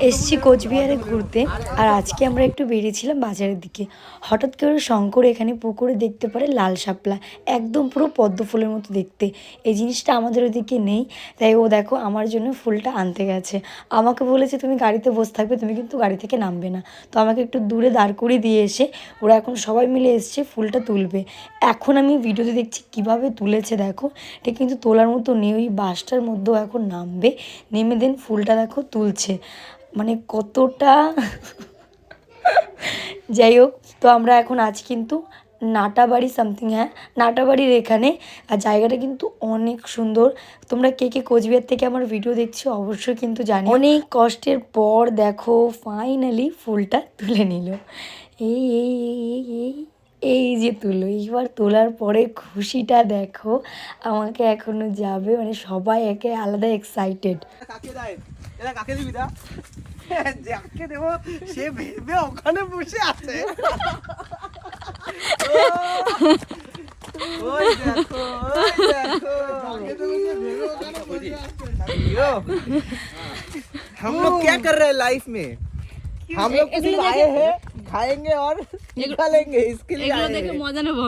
এসছি কোচবিহারে ঘুরতে। আর আজকে আমরা একটু বেরিয়েছিলাম বাজারের দিকে। হঠাৎ করে শঙ্কর এখানে পুকুরে দেখতে পারে লাল শাপলা। একদম পুরো পদ্ম ফুলের মতো দেখতে। এই জিনিসটা আমাদের ওদিকে নেই। তাই ও দেখো, আমার জন্য ফুলটা আনতে গেছে। আমাকে বলেছে, তুমি গাড়িতে বসে থাকবে, তুমি কিন্তু গাড়ি থেকে নামবে না। তো আমাকে একটু দূরে দাঁড় করিয়ে দিয়ে এসে ওরা এখন সবাই মিলে এসছে ফুলটা তুলবে। এখন আমি ভিডিওতে দেখছি কীভাবে তুলেছে, দেখো। এটা কিন্তু তোলার মতো নেই, ওই বাসটার মধ্যেও এখন নামবে। নেমে দেন ফুলটা, দেখো, তুলছে। মানে কতটা যাই হোক তো আমরা এখন আজ কিন্তু নাটাবাড়ি সামথিং হ্যাঁ? নাটাবাড়ির এখানে। আর জায়গাটা কিন্তু অনেক সুন্দর। তোমরা কে কে কোচবিহার থেকে আমার ভিডিও দেখছ অবশ্যই কিন্তু জানি অনেক কষ্টের পর দেখো ফাইনালি ফুলটা তুলে নিল। এই এই এই এই এই যে তুলো। এইবার তোলার পরে খুশিটা দেখো আমাকে এখনও যাবে। মানে সবাই একে আলাদা এক্সাইটেড কাকে দেয়? এটা কাকে দিবি দা যাকে দেবো সে ভেবে ওখানে বসে আছে ওই দেখো ওই দেখো यो, हम लोग क्या कर रहे हैं लाइफ में हम लोग तो सिर्फ आए हैं खाएंगे और निकालेंगे इसके लिए आए हैं মজা নেবো